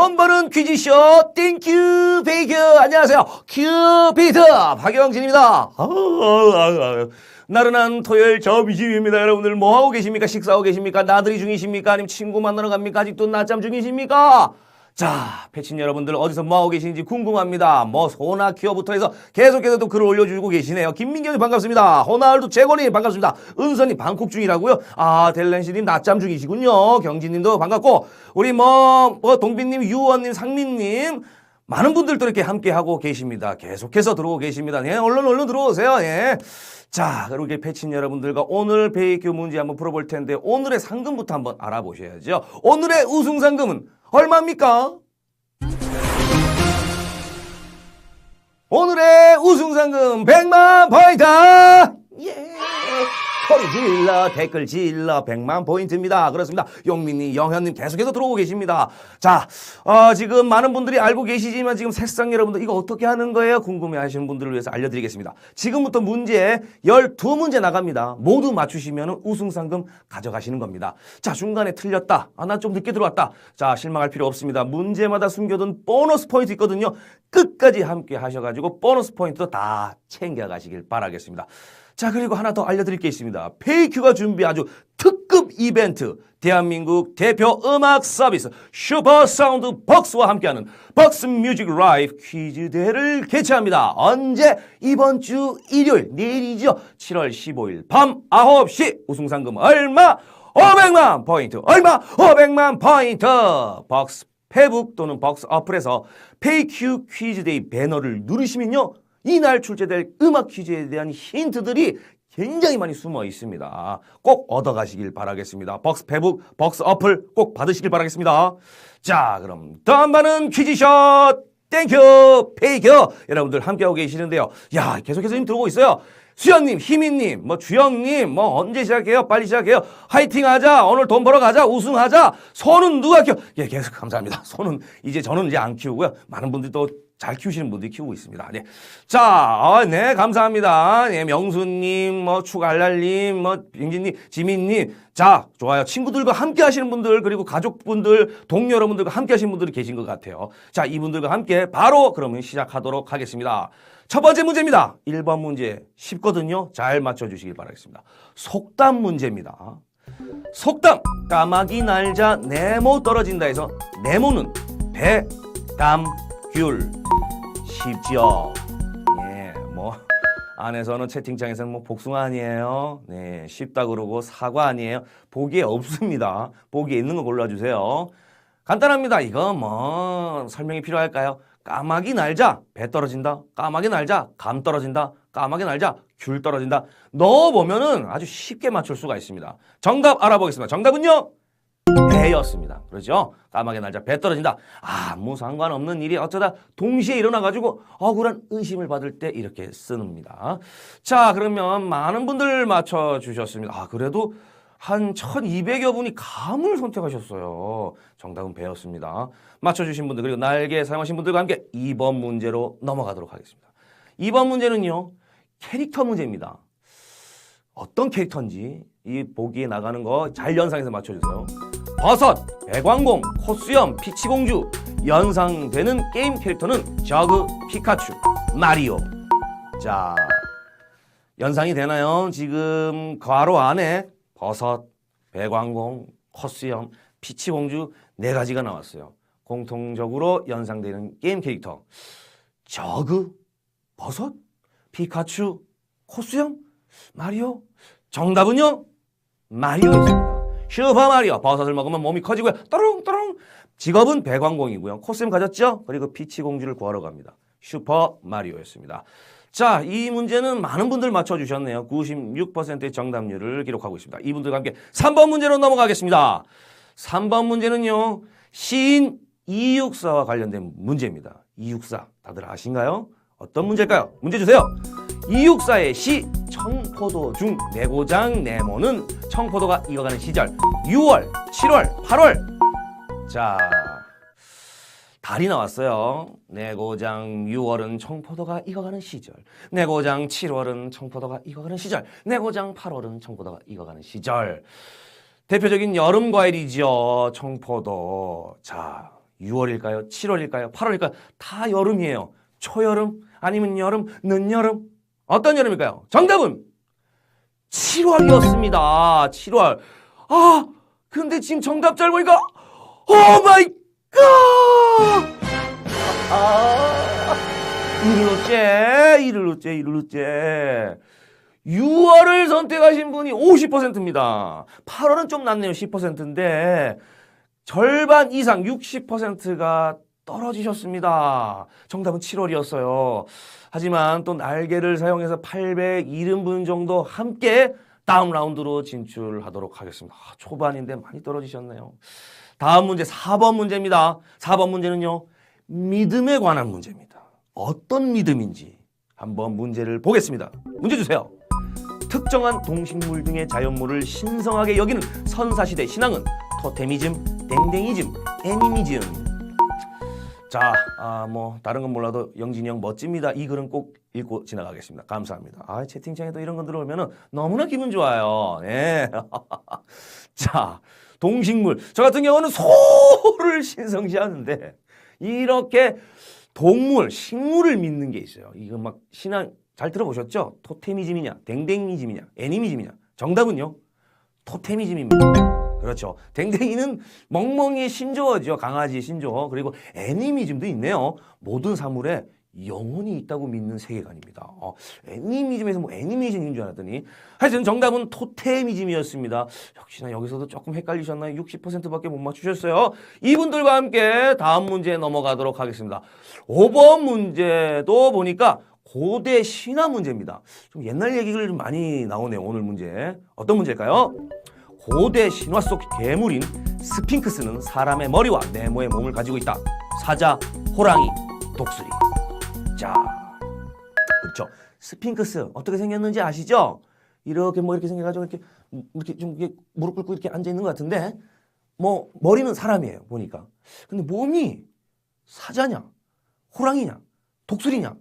돈 버는 퀴즈쇼. 땡큐 베이큐. 안녕하세요. 큐피트 박영진입니다. 나른한 토요일 점심입니다. 여러분들 뭐하고 계십니까? 식사하고 계십니까? 나들이 중이십니까? 아니면 친구 만나러 갑니까? 아직도 낮잠 중이십니까 자, 패친 여러분들 어디서 뭐하고 계신지 궁금합니다. 뭐 소나 키어부터 해서 계속해서 또 글을 올려주고 계시네요. 김민경이 반갑습니다. 호날두 재건이 반갑습니다. 은선이 방콕 중이라고요. 아, 델렌시님 낮잠 중이시군요. 경진님도 반갑고 우리 뭐, 뭐 동빈님, 유원님, 상민님 많은 분들 또 이렇게 함께 하고 계십니다. 계속해서 들어오고 계십니다. 예, 얼른 얼른 들어오세요. 예. 자, 그리고 이렇게 패친 여러분들과 오늘 베이큐 문제 한번 풀어볼 텐데 오늘의 상금부터 한번 알아보셔야죠. 오늘의 우승 상금은 얼마입니까? 오늘의 우승 상금 100만 포인트! 예! 소리 질러 댓글 질러 100만 포인트입니다. 그렇습니다. 용민님, 영현님 계속해서 들어오고 계십니다. 자, 어, 지금 많은 분들이 알고 계시지만 지금 색상 여러분들 이거 어떻게 하는 거예요? 궁금해 하시는 분들을 위해서 알려드리겠습니다. 지금부터 문제 12문제 나갑니다. 모두 맞추시면 우승 상금 가져가시는 겁니다. 자, 중간에 틀렸다. 아, 나 좀 늦게 들어왔다. 자, 실망할 필요 없습니다. 문제마다 숨겨둔 보너스 포인트 있거든요. 끝까지 함께 하셔가지고 보너스 포인트도 다 챙겨가시길 바라겠습니다. 자, 그리고 하나 더 알려드릴 게 있습니다. 페이큐가 준비한 아주 특급 이벤트. 대한민국 대표 음악 서비스 슈퍼 사운드 벅스와 함께하는 벅스 뮤직 라이브 퀴즈 대회를 개최합니다. 언제? 이번 주 일요일, 내일이죠. 7월 15일 밤 9시 우승 상금 얼마? 500만 포인트. 얼마? 500만 포인트. 벅스 페북 또는 벅스 어플에서 페이큐 퀴즈데이 배너를 누르시면요. 이날 출제될 음악 퀴즈에 대한 힌트들이 굉장히 많이 숨어 있습니다. 꼭 얻어가시길 바라겠습니다. 벅스 페북, 벅스 어플 꼭 받으시길 바라겠습니다. 자, 그럼 다음 반은 퀴즈샷 땡큐 페이큐 여러분들 함께하고 계시는데요. 야, 계속해서 지금 들어오고 있어요. 수현님, 희민님, 뭐 주영님, 뭐 언제 시작해요? 빨리 시작해요. 화이팅하자. 오늘 돈 벌어 가자. 우승하자. 손은 누가 키워? 예, 계속 감사합니다. 손은 이제 저는 이제 안 키우고요. 많은 분들이 또 잘 키우시는 분들이 키우고 있습니다. 네. 자, 아, 네, 감사합니다. 네, 명수님, 뭐, 추갈랄님, 뭐, 빙진님, 지민님. 자, 좋아요. 친구들과 함께 하시는 분들, 그리고 가족분들, 동료 여러분들과 함께 하시는 분들이 계신 것 같아요. 자, 이분들과 함께 바로 그러면 시작하도록 하겠습니다. 첫 번째 문제입니다. 1번 문제 쉽거든요. 잘 맞춰주시길 바라겠습니다. 속담 문제입니다. 속담 까마귀 날자 네모 떨어진다 해서 네모는 배, 감, 귤 쉽죠. 예, 뭐 안에서는 채팅창에서는 뭐 복숭아 아니에요. 네, 쉽다 그러고 사과 아니에요. 보기에 없습니다. 보기에 있는 거 골라주세요. 간단합니다. 이거 뭐 설명이 필요할까요? 까마귀 날자 배 떨어진다. 까마귀 날자 감 떨어진다. 까마귀 날자 귤 떨어진다. 넣어보면은 아주 쉽게 맞출 수가 있습니다. 정답 알아보겠습니다. 정답은요? 배였습니다. 그렇죠? 까마귀 날자 배 떨어진다. 아무 상관없는 일이 어쩌다 동시에 일어나가지고 억울한 의심을 받을 때 이렇게 쓰는니다. 자, 그러면 많은 분들 맞춰주셨습니다. 아, 그래도 한 1200여 분이 감을 선택하셨어요. 정답은 배였습니다. 맞춰주신 분들, 그리고 날개 사용하신 분들과 함께 2번 문제로 넘어가도록 하겠습니다. 2번 문제는요, 캐릭터 문제입니다. 어떤 캐릭터인지 이 보기에 나가는 거 잘 연상해서 맞춰주세요. 버섯, 배광공, 코수염, 피치공주 연상되는 게임 캐릭터는 저그, 피카츄, 마리오. 자, 연상이 되나요? 지금 괄호 안에 버섯, 배광공, 코수염, 피치공주 네 가지가 나왔어요. 공통적으로 연상되는 게임 캐릭터. 저그, 버섯, 피카츄, 코수염, 마리오. 정답은요? 마리오였습니다. 슈퍼 마리오. 버섯을 먹으면 몸이 커지고요. 또롱또롱. 직업은 배광공이고요. 코스튬 가졌죠? 그리고 피치 공주를 구하러 갑니다. 슈퍼 마리오였습니다. 자, 이 문제는 많은 분들 맞춰주셨네요. 96%의 정답률을 기록하고 있습니다. 이분들과 함께 3번 문제로 넘어가겠습니다. 3번 문제는요, 시인 이육사와 관련된 문제입니다. 이육사, 다들 아신가요? 어떤 문제일까요? 문제 주세요. 이육사의 시 청포도 중 내고장 네모는 청포도가 익어가는 시절 6월, 7월, 8월 자 달이 나왔어요. 내고장 6월은 청포도가 익어가는 시절 내고장 7월은 청포도가 익어가는 시절 내고장 8월은 청포도가 익어가는 시절 대표적인 여름 과일이죠. 청포도 자 6월일까요? 7월일까요? 8월일까요? 다 여름이에요. 초여름 아니면 여름, 늦여름? 어떤 여름일까요? 정답은 7월이었습니다. 7월. 아, 근데 지금 정답 잘 보니까 오 마이 갓! 아, 이를로째, 이를로째, 이를로째. 6월을 선택하신 분이 50%입니다. 8월은 좀 낮네요. 10%인데 절반 이상 60%가 떨어지셨습니다. 정답은 7월이었어요. 하지만 또 날개를 사용해서 870분 정도 함께 다음 라운드로 진출하도록 하겠습니다. 아, 초반인데 많이 떨어지셨네요. 다음 문제 4번 문제입니다. 4번 문제는요. 믿음에 관한 문제입니다. 어떤 믿음인지 한번 문제를 보겠습니다. 문제 주세요. 특정한 동식물 등의 자연물을 신성하게 여기는 선사시대 신앙은 토테미즘, 댕댕이즘, 애니미즘. 자, 아, 뭐 다른 건 몰라도 영진이 형 멋집니다. 이 글은 꼭 읽고 지나가겠습니다. 감사합니다. 아, 채팅창에도 이런 거 들어오면은 너무나 기분 좋아요. 예. 자, 동식물. 저 같은 경우는 소를 신성시하는데 이렇게 동물, 식물을 믿는 게 있어요. 이거 막 신앙 잘 들어보셨죠? 토테미즘이냐, 댕댕이즘이냐, 애니미즘이냐. 정답은요. 토테미즘입니다. 그렇죠. 댕댕이는 멍멍이의 신조어죠. 강아지의 신조어. 그리고 애니미즘도 있네요. 모든 사물에 영혼이 있다고 믿는 세계관입니다. 어, 애니미즘에서 뭐 애니메이션인 줄 알았더니 하여튼 정답은 토테미즘이었습니다. 역시나 여기서도 조금 헷갈리셨나요? 60%밖에 못 맞추셨어요. 이분들과 함께 다음 문제 넘어가도록 하겠습니다. 5번 문제도 보니까 고대 신화 문제입니다. 좀 옛날 얘기를 좀 많이 나오네요. 오늘 문제. 어떤 문제일까요? 고대 신화 속 괴물인 스핑크스는 사람의 머리와 네모의 몸을 가지고 있다. 사자, 호랑이, 독수리. 자, 그렇죠. 스핑크스 어떻게 생겼는지 아시죠? 이렇게 뭐 이렇게 생겨가지고 이렇게 이렇게 좀 이렇게 무릎 꿇고 이렇게 앉아 있는 것 같은데 뭐 머리는 사람이에요 보니까. 근데 몸이 사자냐, 호랑이냐, 독수리냐.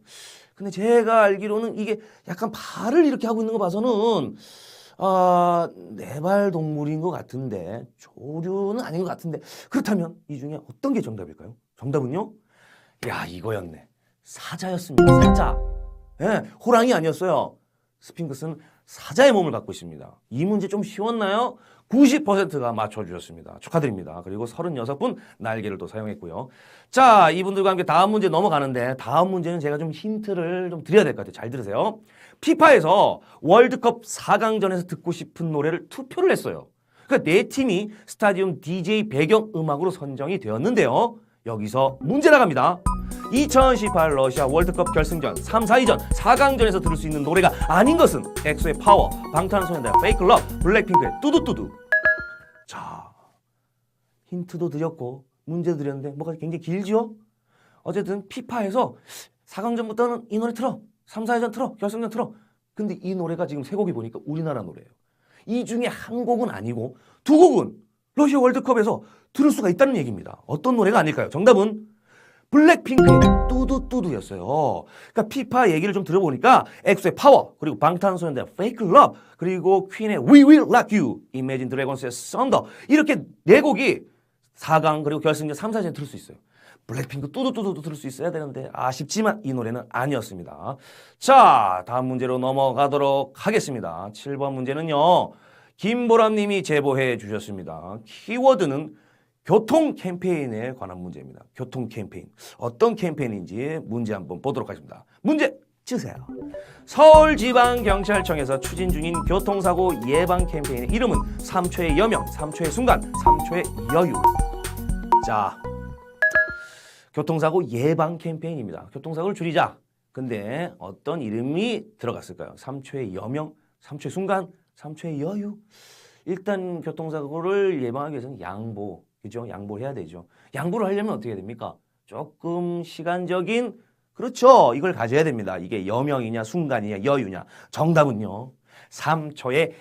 근데 제가 알기로는 이게 약간 발을 이렇게 하고 있는 거 봐서는 아, 네발 동물인 것 같은데 조류는 아닌 것 같은데 그렇다면 이 중에 어떤 게 정답일까요? 정답은요? 야 이거였네. 사자였습니다. 사자. 예, 호랑이 아니었어요. 스핑크스는 사자의 몸을 갖고 있습니다. 이 문제 좀 쉬웠나요? 90%가 맞춰주셨습니다. 축하드립니다. 그리고 36분 날개를 또 사용했고요. 자, 이분들과 함께 다음 문제 넘어가는데 다음 문제는 제가 좀 힌트를 좀 드려야 될 것 같아요. 잘 들으세요. 피파에서 월드컵 4강전에서 듣고 싶은 노래를 투표를 했어요. 그러니까 네 팀이 스타디움 DJ 배경 음악으로 선정이 되었는데요. 여기서 문제 나갑니다. 2018 러시아 월드컵 결승전 3, 4위전 4강전에서 들을 수 있는 노래가 아닌 것은 엑소의 파워, 방탄소년단 페이크 러브, 블랙핑크의 뚜두뚜두. 자, 힌트도 드렸고 문제도 드렸는데 뭐가 굉장히 길죠? 어쨌든 피파에서 4강전부터는 이 노래 틀어. 3, 4위전 틀어. 결승전 틀어. 근데 이 노래가 지금 세 곡이 보니까 우리나라 노래예요. 이 중에 한 곡은 아니고 두 곡은 러시아 월드컵에서 들을 수가 있다는 얘기입니다. 어떤 노래가 아닐까요? 정답은 블랙핑크의 뚜두뚜두였어요. 그러니까 피파 얘기를 좀 들어보니까 엑소의 파워, 그리고 방탄소년단 Fake Love, 그리고 퀸의 We Will Rock You, Imagine Dragons의 Thunder 이렇게 네 곡이 4강 그리고 결승전 3, 4전 들을 수 있어요. 블랙핑크 뚜두뚜두도 들을 수 있어야 되는데 아쉽지만 이 노래는 아니었습니다. 자, 다음 문제로 넘어가도록 하겠습니다. 7번 문제는요. 김보람 님이 제보해 주셨습니다. 키워드는 교통 캠페인에 관한 문제입니다. 교통 캠페인. 어떤 캠페인인지 문제 한번 보도록 하겠습니다. 문제 주세요. 서울지방경찰청에서 추진 중인 교통사고 예방 캠페인의 이름은 3초의 여명, 3초의 순간, 3초의 여유. 자, 교통사고 예방 캠페인입니다. 교통사고를 줄이자. 근데 어떤 이름이 들어갔을까요? 3초의 여명, 3초의 순간, 3초의 여유. 일단 교통사고를 예방하기 위해서는 양보, 그죠? 양보해야 되죠. 양보를 하려면 어떻게 해야 됩니까? 조금 시간적인 그렇죠. 이걸 가져야 됩니다. 이게 여명이냐 순간이냐 여유냐. 정답은요. 3초의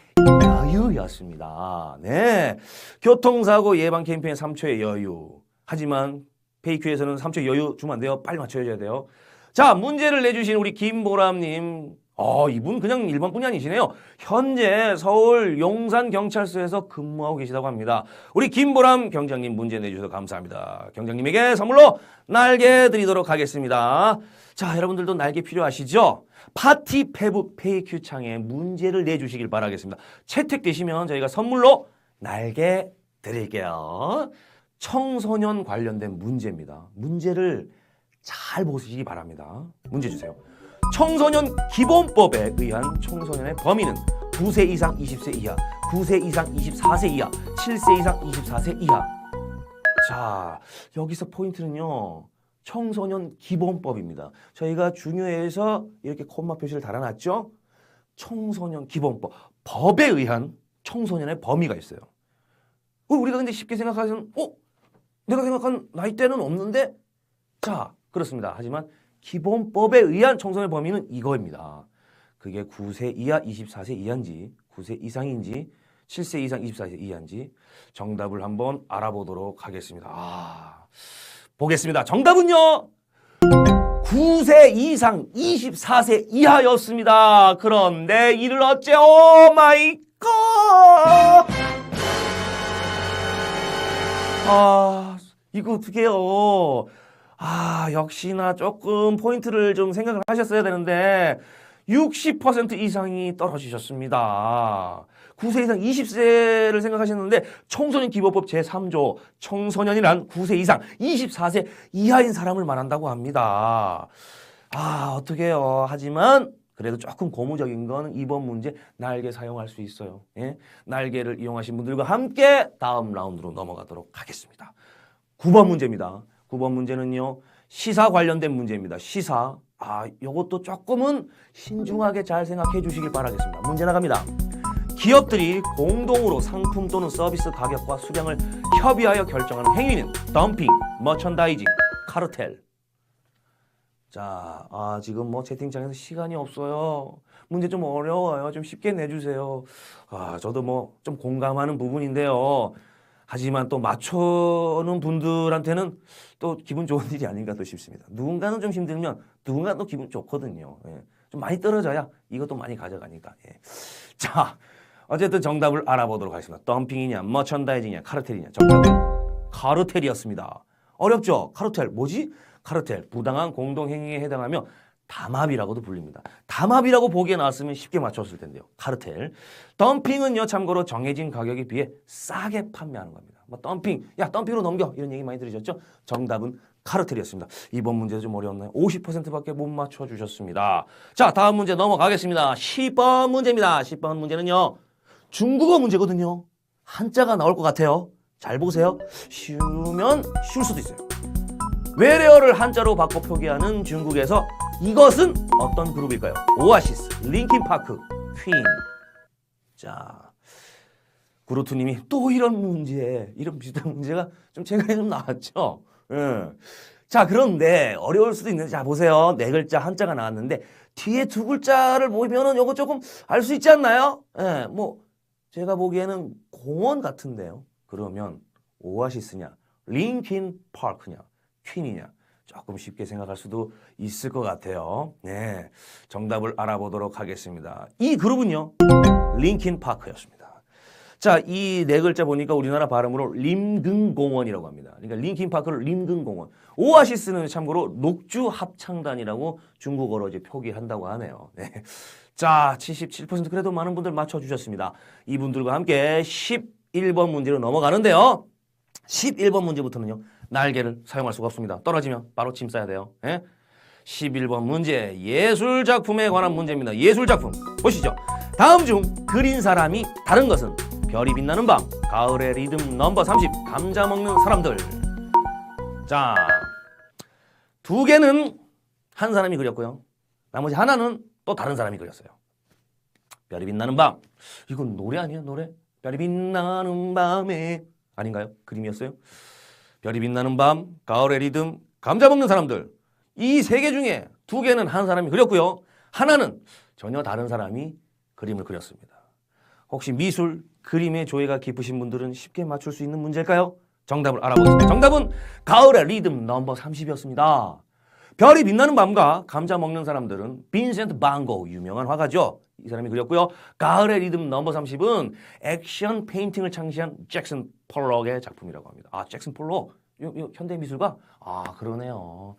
여유였습니다. 네. 교통사고 예방 캠페인 3초의 여유. 하지만 페이큐에서는 3초 여유 주면 안 돼요. 빨리 맞춰야 돼요. 자, 문제를 내주신 우리 김보람님 어, 이분 그냥 일반 분이 아니시네요. 현재 서울 용산경찰서에서 근무하고 계시다고 합니다. 우리 김보람 경장님 문제 내주셔서 감사합니다. 경장님에게 선물로 날개 드리도록 하겠습니다. 자, 여러분들도 날개 필요하시죠? 파티 페북 페이큐 창에 문제를 내주시길 바라겠습니다. 채택되시면 저희가 선물로 날개 드릴게요. 청소년 관련된 문제입니다. 문제를 잘 보시기 바랍니다. 문제 주세요. 청소년 기본법에 의한 청소년의 범위는 9세 이상 20세 이하, 9세 이상 24세 이하, 7세 이상 24세 이하. 자, 여기서 포인트는요. 청소년 기본법입니다. 저희가 중요해서 이렇게 콤마 표시를 달아놨죠. 청소년 기본법. 법에 의한 청소년의 범위가 있어요. 어, 우리가 근데 쉽게 생각하면, 어? 내가 생각한 나이대는 없는데? 자, 그렇습니다. 하지만 기본법에 의한 청소년 범위는 이거입니다. 그게 9세 이하 24세 이하인지 9세 이상인지 7세 이상 24세 이하인지 정답을 한번 알아보도록 하겠습니다. 아, 보겠습니다. 정답은요. 9세 이상 24세 이하였습니다. 그런데 이를 어째 오 마이 갓! 아, 이거 어떡해요. 아, 역시나 조금 포인트를 좀 생각을 하셨어야 되는데 60% 이상이 떨어지셨습니다. 9세 이상 20세를 생각하셨는데 청소년 기본법 제3조 청소년이란 9세 이상 24세 이하인 사람을 말한다고 합니다. 아, 어떡해요. 하지만 그래도 조금 고무적인 건 이번 문제 날개 사용할 수 있어요. 예? 날개를 이용하신 분들과 함께 다음 라운드로 넘어가도록 하겠습니다. 9번 문제입니다. 9번 문제는요. 시사 관련된 문제입니다. 시사. 아, 요것도 조금은 신중하게 잘 생각해 주시길 바라겠습니다. 문제 나갑니다. 기업들이 공동으로 상품 또는 서비스 가격과 수량을 협의하여 결정하는 행위는 덤핑, 머천다이징, 카르텔. 자, 아, 지금 뭐 채팅창에서 시간이 없어요. 문제 좀 어려워요. 좀 쉽게 내주세요. 아, 저도 뭐 좀 공감하는 부분인데요. 하지만 또 맞추는 분들한테는 또 기분 좋은 일이 아닌가 또 싶습니다. 누군가는 좀 힘들면 누군가는 또 기분 좋거든요. 예. 좀 많이 떨어져야 이것도 많이 가져가니까. 예. 자, 어쨌든 정답을 알아보도록 하겠습니다. 덤핑이냐, 머천다이징이냐, 카르텔이냐. 정답은 카르텔이었습니다. 어렵죠? 카르텔 뭐지? 카르텔 부당한 공동행위에 해당하며 담합이라고도 불립니다. 담합이라고 보기에 나왔으면 쉽게 맞췄을 텐데요. 카르텔. 덤핑은요, 참고로 정해진 가격에 비해 싸게 판매하는 겁니다. 뭐 덤핑, 야 덤핑으로 넘겨 이런 얘기 많이 들으셨죠? 정답은 카르텔이었습니다. 이번 문제도 좀 어려웠나요? 50%밖에 못 맞춰주셨습니다. 자, 다음 문제 넘어가겠습니다. 10번 문제입니다. 10번 문제는요, 중국어 문제거든요. 한자가 나올 것 같아요. 잘 보세요. 쉬우면 쉬울 수도 있어요. 외래어를 한자로 바꿔 표기하는 중국에서 이것은 어떤 그룹일까요? 오아시스, 링킨파크, 퀸. 자, 구루투님이 또 이런 문제, 이런 비슷한 문제가 좀 최근에 좀 나왔죠. 예. 자, 그런데 어려울 수도 있는데, 자, 보세요. 네 글자 한자가 나왔는데, 뒤에 두 글자를 보면은 요거 조금 알 수 있지 않나요? 예, 뭐, 제가 보기에는 공원 같은데요. 그러면 오아시스냐, 링킨 파크냐, 퀸이냐. 조금 쉽게 생각할 수도 있을 것 같아요. 네. 정답을 알아보도록 하겠습니다. 이 그룹은요, 링킨 파크였습니다. 자, 이 네 글자 보니까 우리나라 발음으로 림근공원이라고 합니다. 그러니까 링킨 파크를 림근공원. 오아시스는 참고로 녹주 합창단이라고 중국어로 이제 표기한다고 하네요. 네. 자, 77% 그래도 많은 분들 맞춰 주셨습니다. 이분들과 함께 11번 문제로 넘어가는데요. 11번 문제부터는요. 날개를 사용할 수가 없습니다. 떨어지면 바로 짐 싸야 돼요. 예? 11번 문제 예술 작품에 관한 문제입니다. 예술 작품 보시죠. 다음 중 그린 사람이 다른 것은 별이 빛나는 밤, 가을의 리듬 넘버 30, 감자 먹는 사람들. 자, 두 개는 한 사람이 그렸고요. 나머지 하나는 또 다른 사람이 그렸어요. 별이 빛나는 밤. 이건 노래 아니야, 노래? 별이 빛나는 밤에 아닌가요? 그림이었어요? 별이 빛나는 밤, 가을의 리듬, 감자 먹는 사람들. 이 세 개 중에 두 개는 한 사람이 그렸고요. 하나는 전혀 다른 사람이 그림을 그렸습니다. 혹시 미술, 그림의 조예가 깊으신 분들은 쉽게 맞출 수 있는 문제일까요? 정답을 알아보겠습니다. 정답은 가을의 리듬 넘버 30이었습니다. 별이 빛나는 밤과 감자 먹는 사람들은 빈센트 반고 유명한 화가죠. 이 사람이 그렸고요. 가을의 리듬 넘버 30은 액션 페인팅을 창시한 잭슨 폴록의 작품이라고 합니다. 아, 잭슨 폴록? 요, 요 현대 미술가? 아, 그러네요.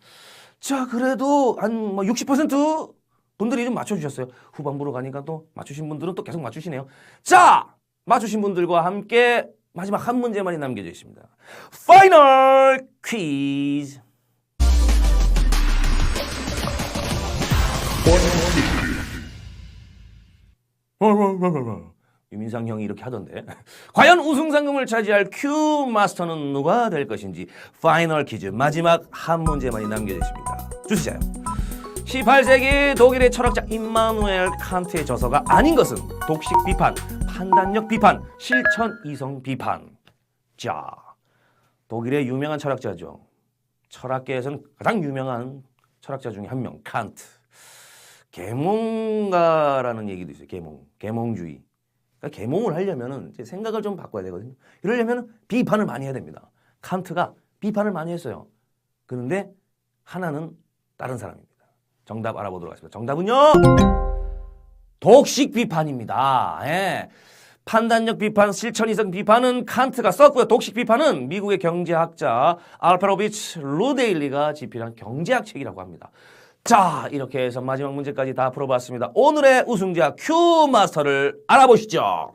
자, 그래도 한 뭐 60% 분들이 좀 맞춰주셨어요. 후반부로 가니까 또 맞추신 분들은 또 계속 맞추시네요. 자, 맞추신 분들과 함께 마지막 한 문제만이 남겨져 있습니다. 파이널 퀴즈. 유민상 형이 이렇게 하던데. 과연 우승 상금을 차지할 큐 마스터는 누가 될 것인지 파이널 퀴즈 마지막 한 문제만이 남겨져 있습니다. 주시자요. 18세기 독일의 철학자 임마누엘 칸트의 저서가 아닌 것은 독식 비판, 판단력 비판, 실천 이성 비판. 자, 독일의 유명한 철학자죠. 철학계에서는 가장 유명한 철학자 중에 한 명, 칸트. 계몽가라는 얘기도 있어요. 계몽, 계몽주의. 그러니까 계몽을 하려면은 이제 생각을 좀 바꿔야 되거든요. 이러려면 비판을 많이 해야 됩니다. 칸트가 비판을 많이 했어요. 그런데 하나는 다른 사람입니다. 정답 알아보도록 하겠습니다. 정답은요. 독식 비판입니다. 예. 판단력 비판, 실천 이성 비판은 칸트가 썼고요. 독식 비판은 미국의 경제학자 알파로비치 루데일리가 집필한 경제학 책이라고 합니다. 자, 이렇게 해서 마지막 문제까지 다 풀어봤습니다. 오늘의 우승자 큐 마스터를 알아보시죠.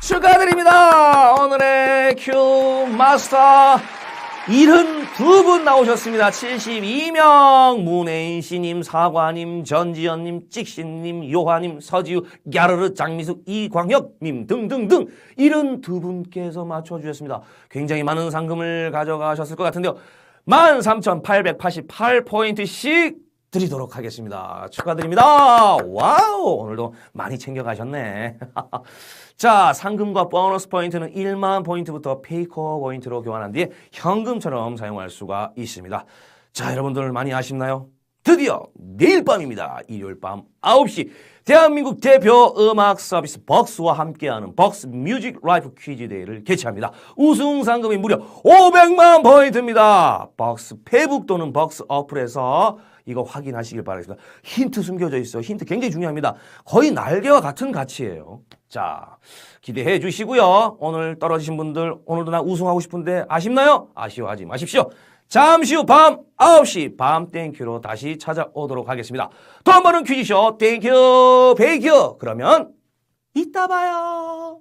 축하드립니다. 오늘의 큐 마스터 72분 나오셨습니다. 72명. 문혜인 씨님, 사과님, 전지현님, 찍신님, 요하님, 서지우, 야르르, 장미숙, 이광혁님 등등등 72분께서 맞춰주셨습니다. 굉장히 많은 상금을 가져가셨을 것 같은데요. 13,888포인트씩 드리도록 하겠습니다. 축하드립니다. 와우! 오늘도 많이 챙겨가셨네. 자, 상금과 보너스 포인트는 1만 포인트부터 페이커 포인트로 교환한 뒤에 현금처럼 사용할 수가 있습니다. 자, 여러분들 많이 아쉽나요? 드디어 내일 밤입니다. 일요일 밤 9시 대한민국 대표 음악 서비스 벅스와 함께하는 벅스 뮤직 라이프 퀴즈 대회를 개최합니다. 우승 상금이 무려 500만 포인트입니다. 벅스 페북 또는 벅스 어플에서 이거 확인하시길 바라겠습니다. 힌트 숨겨져 있어. 힌트 굉장히 중요합니다. 거의 날개와 같은 가치예요. 자, 기대해 주시고요. 오늘 떨어지신 분들 오늘도 나 우승하고 싶은데 아쉽나요? 아쉬워하지 마십시오. 잠시 후 밤 9시 밤 땡큐로 다시 찾아오도록 하겠습니다. 또 한 번은 퀴즈쇼 땡큐 베이큐 그러면 이따 봐요.